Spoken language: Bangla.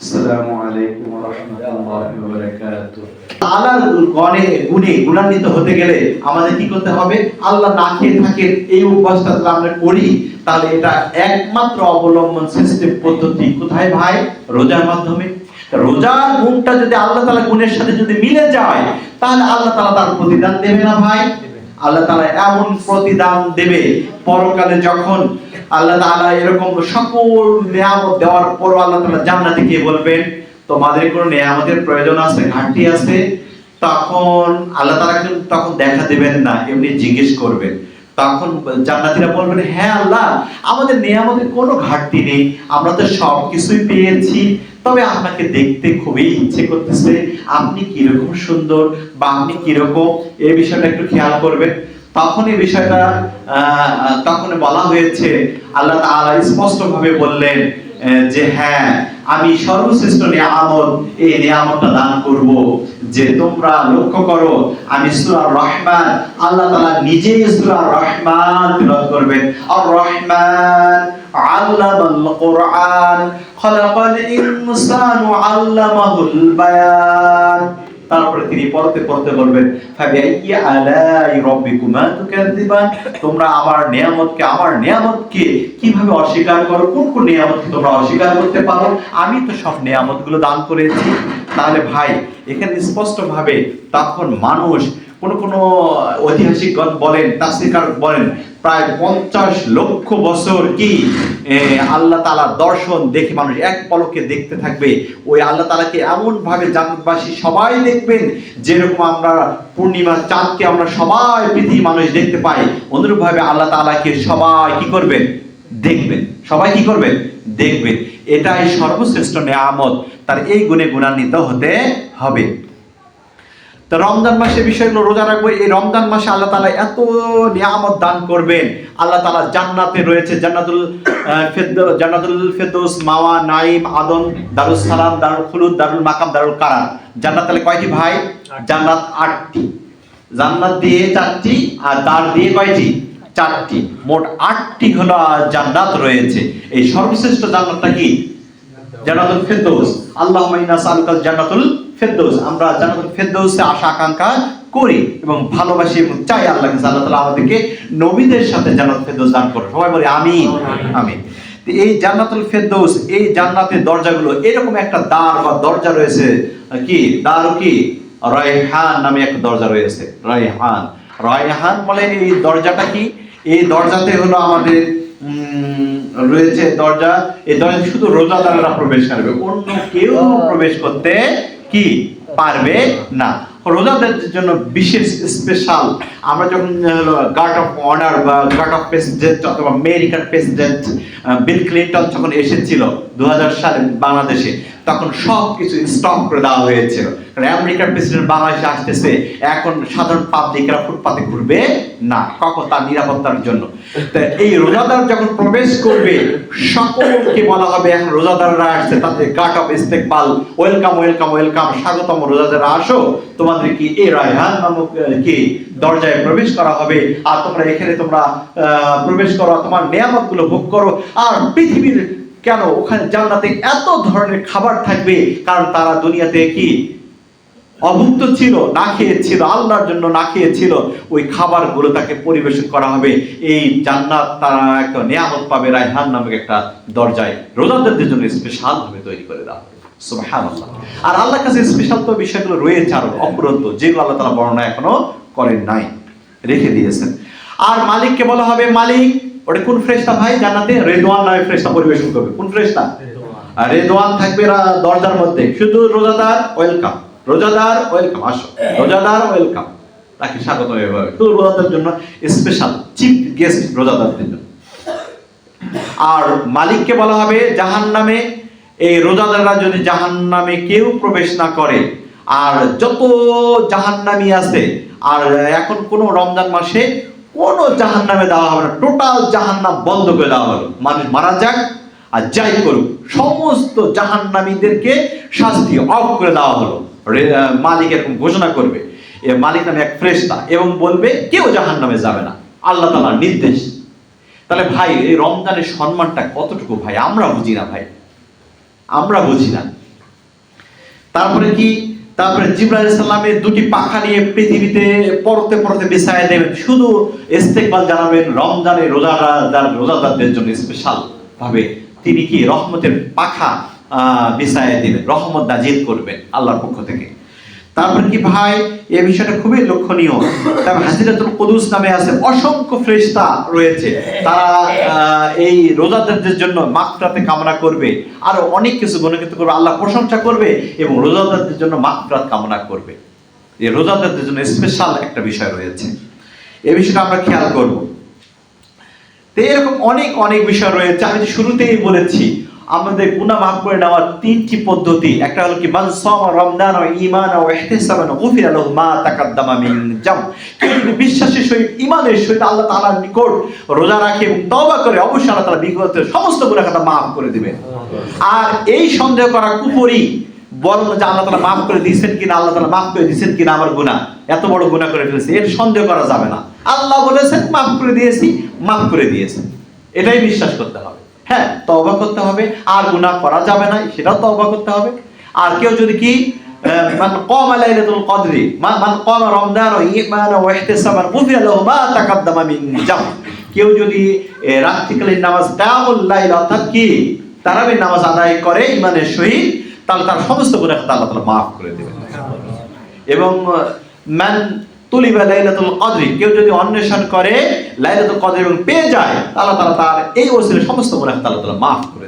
আসসালামু আল্লাহর গণে গুণে গুণান্বিত হতে গেলে আমাদের কি করতে হবে? আল্লাহ না খেয়ে থাকে এই অভ্যাসটা যদি আমরা করি, তাহলে এটা একমাত্র অবলম্বন সিস্টেম পদ্ধতি। কোথায় ভাই? রোজার মাধ্যমে। রোজার গুণটা যদি আল্লাহ তাআলা গুণের সাথে যদি মিলে যায়, তাহলে আল্লাহ তালা তার প্রতিদান দেবে না ভাই। আল্লাহ তালা এমন প্রতিদান দেবে পরকালে যখন আল্লাহ তালা এরকম সকল নিয়ামত দেওয়ার পর আল্লাহ তালা জান্নাতে গিয়ে বলবেন, তোমাদের কোনো নিয়ামতের প্রয়োজন আছে, ঘাটতি আছে? তখন আল্লাহ তালা কিন্তু তখন দেখা দেবেন না, এমনি জিজ্ঞেস করবেন। তখন জান্নাতীরা বলবেন হ্যাঁ আল্লাহ, আমাদের নিয়ামতের কোনো ঘাটতি নেই, আমরা তো সব কিছুই পেয়েছি, তবে আপনাকে দেখতে খুবই ইচ্ছে করতেছে, আপনি কীরকম সুন্দর বা আপনি কীরকম? এই বিষয়টা একটু খেয়াল করবেন। তখন এই বিষয়টা তখন বলা হয়েছে, আল্লাহ স্পষ্ট ভাবে বললেন যে হ্যাঁ আমি সর্বশ্রেষ্ঠ নিয়ামত, এই নিয়ামতটা দান করব। যে তোমরা লক্ষ্য করো, আমি সূরা রহমান, আল্লাহ তাআলা নিজেই সূরা রহমান তিলাওয়াত করবেন। আর রহমান আল্লামাল কোরআন, খলাকাল ইনসানু আল্লামাহুল বায়ান। তারপরে তিনি পড়তে পড়তে বলবেন তোমরা আমার নিয়ামতকে আমার নিয়ামতকে কীভাবে অস্বীকার করো? কোন কোন নিয়ামতকে তোমরা অস্বীকার করতে পারো? আমি তো সব নিয়ামতগুলো দান করেছি। তাহলে ভাই, এখানে স্পষ্ট ভাবে তখন মানুষ কোন কোন ঐতিহাসিকগণ বলেন তাফসীরকার বলেন প্রায় পঞ্চাশ লক্ষ বছর কি আল্লাহ তালার দর্শন দেখে মানুষ এক পলকে দেখতে থাকবে। ওই আল্লাহ তালাকে এমন ভাবে জান্নাতবাসী সবাই দেখবেন, যেরকম আমরা পূর্ণিমা চাঁদকে আমরা সবাই পৃথিবী মানুষ দেখতে পাই অনুরূপ ভাবে আল্লাহ তালাকে সবাই কি করবেন? দেখবেন। সবাই কি করবেন? দেখবেন। এটাই সর্বশ্রেষ্ঠ নিয়ামত। তার এই গুণে গুণান্বিত হতে হবে। তো রমজান মাসে বিষয়গুলো রোজা রাখব। এই রমজান মাসে আল্লাহ তালা এত নিয়ামত দান করবেন। আল্লাহ তালা জান্নাতে রয়েছে জান্নাতুল জান্নাতুল ফেরদৌস মাওয়া নাইম আদন দারুস সালাম দারুল খুলুদ দারুল মাকাম দারুল কারার জান্নাত তাহলে কয়টি ভাই? জান্নাত আটটি। জান্নাত দিয়ে চারটি আর দার দিয়ে কয়টি? চারটি। মোট আটটি হলো জান্নাত রয়েছে। এই সর্বশ্রেষ্ঠ জান্নাতটা কি? জান্নাতুল ফেরদৌস। আল্লাহ মাইনা নাসআলুকাল জান্নাতুল ফেরদৌস। আমরা জান্নাতুল ফেরদৌসে আশা আকাঙ্ক্ষা করি এবং ভালোবাসি এবং চাই আল্লাহ কাছে আল্লাহ তাআলা আমাদেরকে নবীদের সাথে জান্নাতুল ফেরদৌস দান করুন সবাই বলি আমিন তো এই জান্নাতুল ফেরদৌস এই জান্নাতের দরজাগুলো এরকম একটা দ্বার বা দরজা রয়েছে কি? দ্বার কি? রায়হান নামে একটা দরজা রয়েছে রায়হান রায়হান বলে এই দরজাটা কি? এই দরজাতে হলো আমাদের উম, রয়েছে দরজা। এই দরজা শুধু রোজাদাররা প্রবেশ করবে অন্য কেউ প্রবেশ করতে কি পারবে না। রোজাদারদের জন্য বিশেষ স্পেশাল আমরা যখন গার্ড অফ অনার বা গার্ড অফ প্রেসিডেন্ট অথবা আমেরিকান প্রেসিডেন্ট বিল ক্লিন্টন যখন এসেছিল দু হাজার সালে বাংলাদেশে, তখন সব কিছু স্টপ করে দেওয়া হয়েছিল। কারণ আমেরিকার প্রেসিডেন্ট বাংলাদেশে আসতেছে, এখন সাধারণ পাবলিকরা ফুটপাতে ঘুরবে না কখন তার নিরাপত্তার জন্য। তা এই রোজাদার যখন প্রবেশ করবে, সকলকে বলা হবে, এখন রোজাদাররা আসছে, তাদের গার্ড অফ ইস্তেকবাল ওয়েলকাম ওয়েলকাম ওয়েলকাম স্বাগতম রোজাদাররা আসো, তোমাদের কি এই রায়হান নামক কি দরজায় প্রবেশ করা হবে, আর তোমরা এখানে তোমরা প্রবেশ করো, তোমার নিয়ামতগুলো ভোগ করো, আর পৃথিবীর কেন ওখানে জান্নাতে এত ধরনের খাবার থাকবে? কারণ তারা দুনিয়াতে কি? অভুক্ত ছিল, না খেয়েছিল, আল্লাহর জন্য না খেয়েছিল। ওই খাবারগুলো তাকে পরিবেশন করা হবে। এই জান্নাত তারা একটা নিয়ামত পাবে রায়হান নামক একটা দরজায়। রোজাদারদের জন্য স্পেশাল ভাবে তৈরি করে দেওয়া আর আল্লাহর কাছে স্পেশাল তো বিষয়গুলো রয়েছে আরও অপরন্ত যেগুলো আল্লাহ বর্ণনা এখনও করেন নাই। রেখে দিয়েছেন। আর মালিককে বলা হবে মালিক ওটা কোন ফ্রেশটা ভাই? জান্নাতে? রেদওয়ান নামে ফ্রেশটা পরিবেশন করবে। কোন ফ্রেশটা? আর রেদওয়ান থাকবে দরজার মধ্যে। শুধু রোজাদার ওয়েলকাম। রোজাদার ওয়েলকাম আসো। রোজাদার ওয়েলকাম। তাকে স্বাগত এভাবে। শুধু রোজাদার জন্য স্পেশাল চিফ গেস্ট রোজাদারদের জন্য। আর মালিককে বলা হবে জাহান নামে এই রোজাদাররা যদি জাহান নামে কেউ প্রবেশ না করে আর যত জাহান্নামী আছে আর এখন কোন রমজান মাসে কোন জাহান্নামে দেওয়া হবে না টোটাল জাহান্নাম বন্ধ করে দেওয়া হলো মানুষ মারা যাক আর যাই করুক, সমস্ত জাহান্নামীদেরকে শাস্তি অফ করে দেওয়া হলো। মালিক এরকম ঘোষণা করবে। এ মালিক নামে এক ফ্রেস্তা এবং বলবে, কেউ জাহান্নামে যাবে না। আল্লাহ তাআলার নির্দেশ। তাহলে ভাই, এই রমজানের সম্মানটা কতটুকু ভাই? আমরা বুঝি না ভাই। আমরা বুঝি না। তারপরে কি? তারপরে জিব্রাহ ইসলামের দুটি পাখা নিয়ে পৃথিবীতে পড়তে পড়তে বিছায় দেবেন। শুধু ইস্তেকবাল জানাবেন, রমজানে রোজাদার রোজাদারদের জন্য স্পেশাল ভাবে তিনি কি রহমতের পাখা বিছায় দিবেন, রহমত নাজিল করবেন আল্লাহর পক্ষ থেকে। তারপর কি ভাই এই বিষয়টা খুবই লক্ষণীয়। তারপর হাজিরাতুল কুদুস নামে আছে অসংখ্য ফ্রেশতা রয়েছে। তারা এই রোজাদারদের জন্য মাকফরাতে কামনা করবে। আরও অনেক কিছু গুণগত করবে, আল্লাহ প্রশংসা করবে এবং রোজাদারদের জন্য মাকফরাত কামনা করবে। এই রোজাদারদের জন্য স্পেশাল একটা বিষয় রয়েছে। এই বিষয়টা আমরা খেয়াল করব। তো এরকম অনেক অনেক বিষয় রয়েছে। আমি শুরুতেই বলেছি আমাদের গুনাহ মাফ করে নেওয়ার তিনটি পদ্ধতি। একটা হলো কি, মান সামা রমজান ও ঈমান ও ইহতিসাবান গুফিরা লাহু মা তাকাদ্দামা মিন জাম। কেউ যদি বিশ্বাসের সহিত, ঈমানের সহিত আল্লাহ তাআলার নিকট রোজা রাখে এবং করে, অবশ্যই আল্লাহ তাআলা বিগতের সমস্ত গুনাহ খাতা মাফ করে দিবেন। আর এই সন্দেহ করা কুফরি, বরং যে আল্লাহ তাআলা মাফ করে দিয়েছেন কিনা, আল্লাহ তালা মাফ করে দিয়েছেন কিনা আমার গুনাহ, এত বড় গুনাহ করে ফেলেছি। এর সন্দেহ করা যাবে না। আল্লাহ বলেছেন, মাফ করে দিয়েছি, মাফ করে দিয়েছেন। এটাই বিশ্বাস করতে হবে। হ্যাঁ তবা করতে হবে, আর গুণা করা যাবে না, সেটাও তবা করতে হবে। আর কেউ যদি কি কম মা কেউ যদি রাত্রিকালীন নামাজ অর্থাৎ কি, তারাবির নামাজ আদায় করে ইমানের সহিত, তাহলে তার সমস্ত গুনাহ আল্লাহ মাফ করে দেবে এবং তুলিবা লাইলাতুল কদরি। কেউ যদি অন্বেষণ করে লাইলাতুল কদর এবং পেয়ে যায় তাহলে তারা তার এই ওসিলে সমস্ত গুনাহ আল্লাহ তাআলা মাফ করে